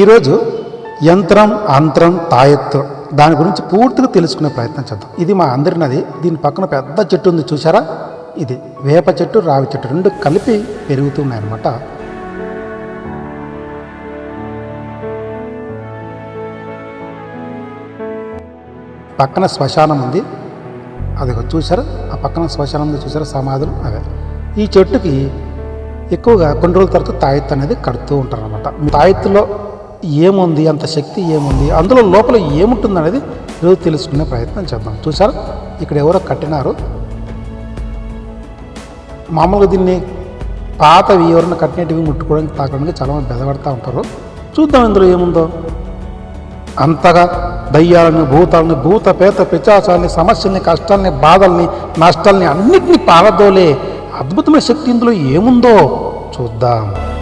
ఈరోజు యంత్రం అంత్రం తాయెత్తు దాని గురించి పూర్తిగా తెలుసుకునే ప్రయత్నం చేద్దాం. ఇది మా అందరి నది దీని పక్కన పెద్ద చెట్టు ఉంది చూసారా ఇది వేప చెట్టు రావి చెట్టు రెండు కలిపి పెరుగుతున్నాయి అన్నమాట పక్కన శ్మశానం ఉంది. అది చూసారా ఆ పక్కన శ్మశానం ఉంది చూసారా సమాధులు అవే. ఈ చెట్టుకి ఎక్కువగా కొన్ని రోజుల తర్వాత తాయెత్తు అనేది కడుతూ ఉంటారు అనమాట తాయెత్తులో ఏముంది అంత శక్తి ఏముంది అందులో లోపల ఏముంటుంది అనేది ఈరోజు తెలుసుకునే ప్రయత్నం చేద్దాం. చూసారా ఇక్కడ ఎవరో కట్టినారు. మామూలుగా దీన్ని పాతవి ఎవరైనా కట్టినవి ముట్టుకోవడానికి తాకడానికి చాలామంది బెదపడతా ఉంటారు. చూద్దాం ఇందులో ఏముందో. అంతగా దయ్యాలని భూతాలని భూత పేత పిచాచాలని సమస్యల్ని కష్టాలని బాధల్ని నష్టాల్ని అన్నిటినీ పారదోలే అద్భుతమైన శక్తి ఇందులో ఏముందో చూద్దాం.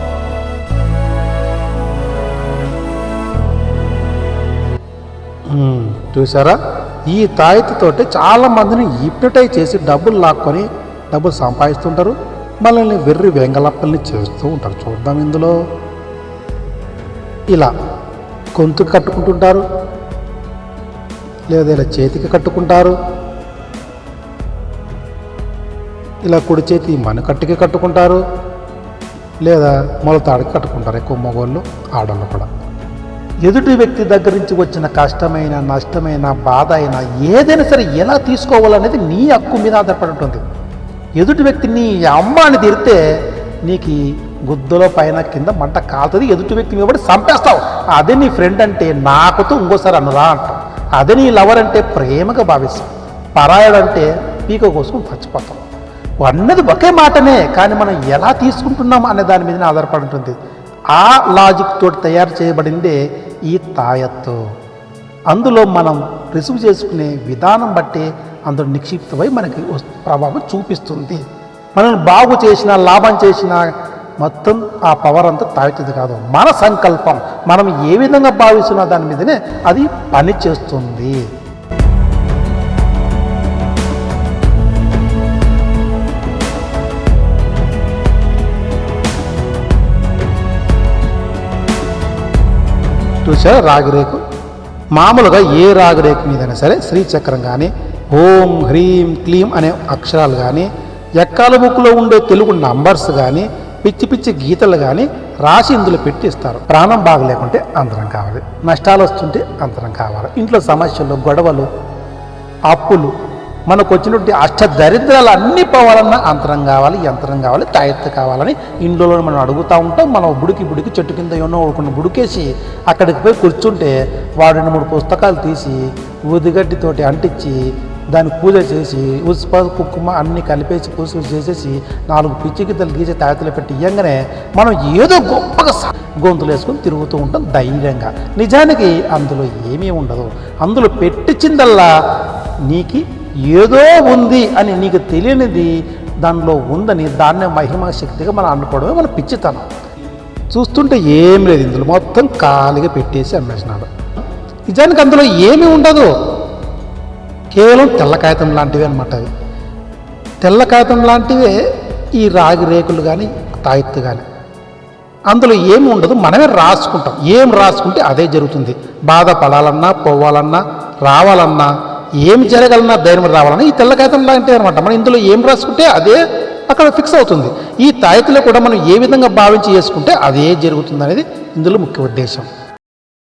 చూసారా ఈ తాయెత్తుతోటి చాలా మందిని హిప్నటైజ్ చేసి డబ్బులు లాక్కొని డబ్బులు సంపాదిస్తుంటారు. మనల్ని వెర్రి వెంగళప్పల్ని చేస్తూ ఉంటారు. చూద్దాం ఇందులో. ఇలా గొంతుకు కట్టుకుంటుంటారు. లేదా ఇలా చేతికి కట్టుకుంటారు. ఇలా కుడి చేతి మణికట్టుకి కట్టుకుంటారు. లేదా మొలతాడికి కట్టుకుంటారు. ఎక్కువ మగవాళ్ళు ఆడవాళ్ళు కూడా. ఎదుటి వ్యక్తి దగ్గర నుంచి వచ్చిన కష్టమైన నష్టమైన బాధ అయినా ఏదైనా సరే ఎలా తీసుకోవాలనేది నీ హక్కు మీద ఆధారపడి ఉంటుంది ఎదుటి వ్యక్తి నీ అమ్మ అని తిరితే నీకు గుద్దలో పైన కింద మంట కాలుతుంది ఎదుటి వ్యక్తి మీద పడి చంపేస్తావు. అదే నీ ఫ్రెండ్ అంటే నాకుతో ఇంకోసారి అన్నదా అంటావు. అదే నీ లవర్ అంటే ప్రేమగా భావిస్తావు. పరాయడంటే పీక కోసం చచ్చిపోతాం అన్నది ఒకే మాటనే కానీ మనం ఎలా తీసుకుంటున్నాం అనే దాని మీద ఆధారపడి ఉంటుంది ఆ లాజిక్ తోటి తయారు చేయబడిందే ఈ తాయత్తు. అందులో మనం రిసీవ్ చేసుకునే విధానం బట్టి అందులో నిక్షిప్తమై మనకి ప్రభావం చూపిస్తుంది. మనం బాగు చేసిన లాభం చేసిన మొత్తం ఆ పవర్ అంతా తాగుతుంది కాదు. మన సంకల్పం. మనం ఏ విధంగా భావిస్తున్నా దాని మీదనే అది పనిచేస్తుంది. చూసారా రాగిరేకు. మామూలుగా ఏ రాగిరేకు మీదైనా సరే శ్రీచక్రం కానీ ఓం హ్రీం క్లీం అనే అక్షరాలు కానీ ఎక్కాల బుక్లో ఉండే తెలుగు నంబర్స్ కానీ పిచ్చి పిచ్చి గీతలు కానీ రాసి ఇందులో పెట్టి ఇస్తారు ప్రాణం బాగలేకుంటే అంతరం కావాలి. నష్టాలు వస్తుంటే అంతరం కావాలి. ఇంట్లో సమస్యలు గొడవలు అప్పులు మనకు వచ్చినటువంటి అష్ట దరిద్రాలు అన్ని పోవాలన్నా అంతరం కావాలి యంత్రం కావాలి తాయెత్తు కావాలని ఇంట్లో మనం అడుగుతూ ఉంటాం. మనం బుడికి బుడికి చెట్టు కింద ఎన్నో ఒకటి బుడికేసి అక్కడికి పోయి కూర్చుంటే వాడు రెండు మూడు పుస్తకాలు తీసి ఉదిగడ్డితోటి అంటించి దాన్ని పూజ చేసి ఉసుప కుక్కుమ అన్ని కలిపేసి పూజ చేసేసి నాలుగు పిచ్చి గిద్దలు గీసి తాయెత్తులు పెట్టి ఇయ్యంగానే మనం ఏదో గొప్పగా గొంతులు వేసుకొని తిరుగుతూ ఉంటాం ధైర్యంగా. నిజానికి అందులో ఏమీ ఉండదు. అందులో పెట్టించిందల్లా నీకు ఏదో ఉంది అని నీకు తెలియనిది దానిలో ఉందని దాన్నే మహిమ శక్తిగా మనం అనుకోవడమే మన పిచ్చితనం. చూస్తుంటే ఏం లేదు ఇందులో. మొత్తం ఖాళీగా పెట్టేసి అమ్మేసినాడు. నిజానికి అందులో ఏమీ ఉండదు. కేవలం తెల్ల కాగితం లాంటివి అనమాట అవి. తెల్ల కాగితం లాంటివే ఈ రాగి రేకులు కానీ తాయెత్తు కానీ అందులో ఏమి ఉండదు. మనమే రాసుకుంటాం. ఏం రాసుకుంటే అదే జరుగుతుంది. బాధపడాలన్నా పోవాలన్నా రావాలన్నా ఏం జరగాలన్నా ధైర్యం రావాలని ఈ తెల్ల లాంటి లాంటివి అనమాట మనం ఇందులో ఏం రాసుకుంటే అదే అక్కడ ఫిక్స్ అవుతుంది. ఈ తాయితీలో కూడా మనం ఏ విధంగా భావించి చేసుకుంటే అదే జరుగుతుంది అనేది ఇందులో ముఖ్య ఉద్దేశం.